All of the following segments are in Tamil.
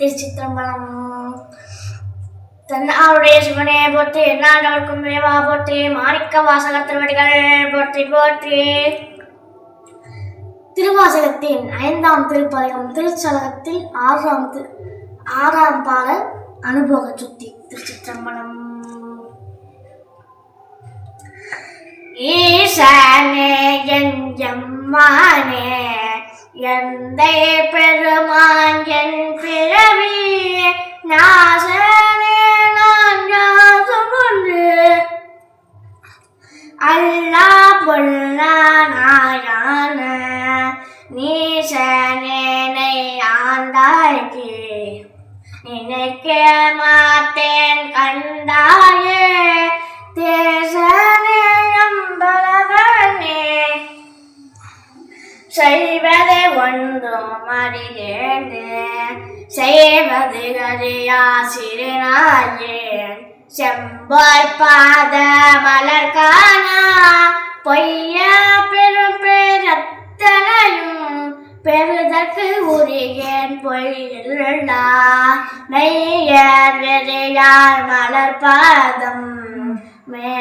திருச்சிற்றம்பலம் தன்னாருடைய சிவனே போற்றி என்னாண்டவர்க்கும் மேவா போற்றி மாணிக்க வாசக திருவடிகள் போற்றி போற்றி. திருவாசகத்தின் ஐந்தாம் திருப்பதிகம் திருச்சலகத்தில் ஆறாம் திரு ஆறாம் பாடல் அனுபவ சுத்தி திருச்சிற்றம்பலம். ஈசனே என் எம்மானே எந்த பெருமான் என் பிறவி? நாசனே நான் யாதும் ஒன்று. அல்லா பொல்லா நாயான நீசனேனை ஆண்டாய்க்கு நினைக்க மாட்டேன் கண்டாயே. தேசனே செய்வது ஒன்றும் அறியேனே. செய்வது அறியா சிறுநாயேன் செம்பாய் பாத மலர் காணா. பொய்யா பெரும் பெருத்தனையும் பெருதற்கு உரியேன் பொய்யில்லா மெய்யர் வெறியார் மலர் பாதம் மே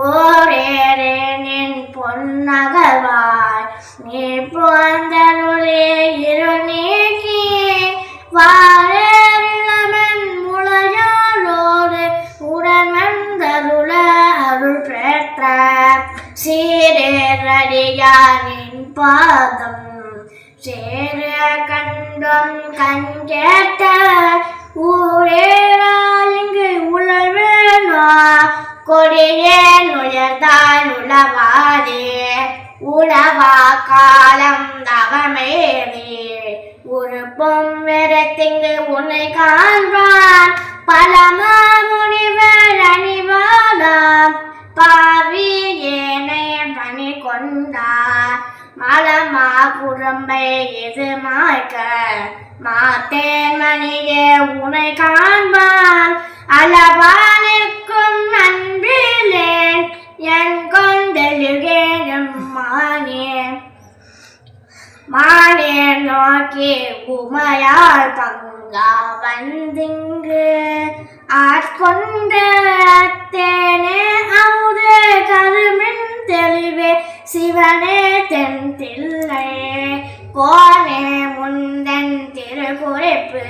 போரேரே நின் பொன்னகவாய். நீ போந்தருளே இரு நீக்கி. வாரேரிளமென் முளையாளோடு உடனந்தருள அருள் பெற்ற சீரடியாரின் பாதம். சேர கண்டம் கண் கேட்ட கொடியே நுயர்தான் உளவாதே. உளவா காலம் தவமேறி உறுப்பும் வெறத்திங்கு உன்னை காண்பான். பலமா முனிவர் அணிவாளாம் பாவி ஏனை பணி கொண்டார் மலமா குரம்பை எது மாய்க்க மாத்தேன் மணியே உனை காண்பான். உமையால் பங்கா வந்திங்கு ஆட்கொண்ட தேனே அமுதே கருமின் தெளிவே சிவனே தென் தில்லை கோனே முந்தன் திருக்குறிப்பு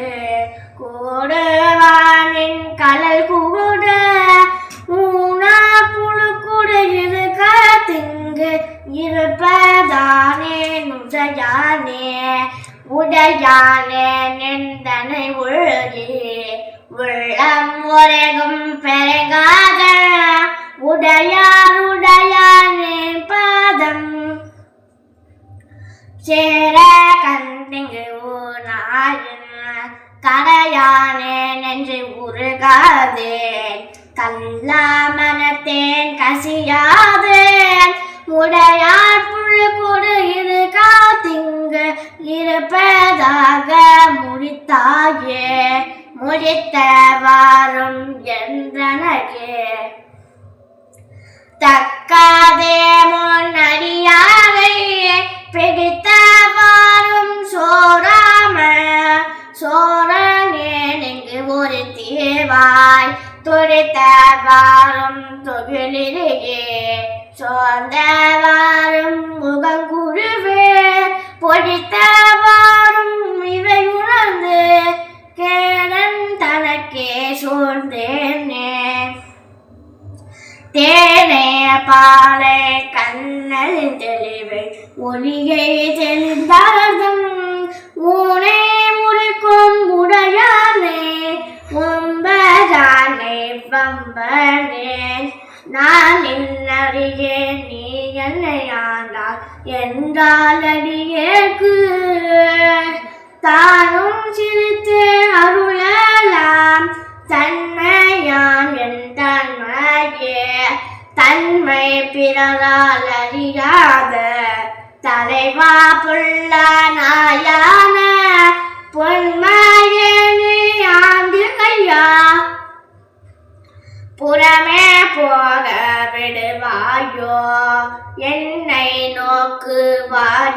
கூடுவானின் கலல் கூட. ஊனா புழுக்குடு இரு திங்கு இருப்பதானே நுழையானே உடையானே நின்றனை உள்கி உள்ளம் உலகும் பெருகாக உடையார் உடையானே பாதம். சேர கந்திங்கு ஊனாயின் கரையானே நெஞ்சு உருகாதே கல்லா மனத்தேன் கசியாதேன். உடையார் புழு கொடு இரு காத்திங்கு இருப்பதாக முடித்தாயே முடித்த வாரும் என்றனகே. தக்காதே முன்னடி சோர்ந்தவாறும் முகங்குருவே பொடித்தவாறும் இவை உணர்ந்து கேடன் தனக்கே சோர்ந்தேனே தேனே பாலை கண்ணல் தெளிவை ஒளியை தெளிந்தார்தம் ஊனே என்றால் தானும் சிரித்து அருளலாம். தன்மையான் என் தன்மையே. தன்மை பிறரால் அறியாத. தலைவா புள்ள நாயான பொன்மையே நீ ஆண்டு கையா புறமே போக விடுவாயோ? என்னை நோக்குவாயாரே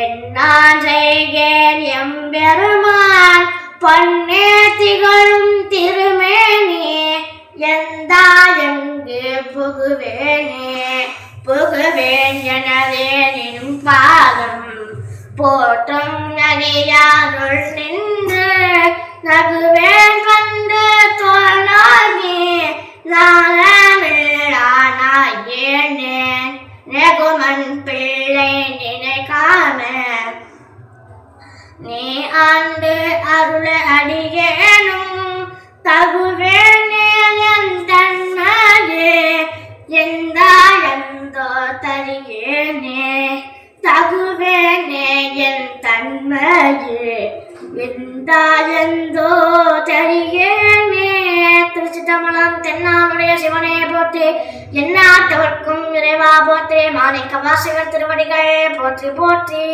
என்னான் செய்கேன் எம்பெருமான்? பொன்னே திகழும் திருமேனே எந்தா எங்கு புகுவேனே? புகுவேன் எனவே நின் பாதம் போட்டும் நடியாருள் நின்று நகுவேன் கண்டு தோணாகி பிள்ளை நினைக்காம. நீ ஆண்டு அருள அடியேனும் தகுவேனே தன்மையே. எந்தோ தருகேனே? தகுவேனே என் தன்மையே. எந்தோ திருச்சிதம்பலம் தென்னாமுடைய சிவனே போற்றி எந்நாட்டவர்க்கும் இறைவா போற்றி மாணிக்க வாசகர் திருவடிகள் போற்றி போற்றி.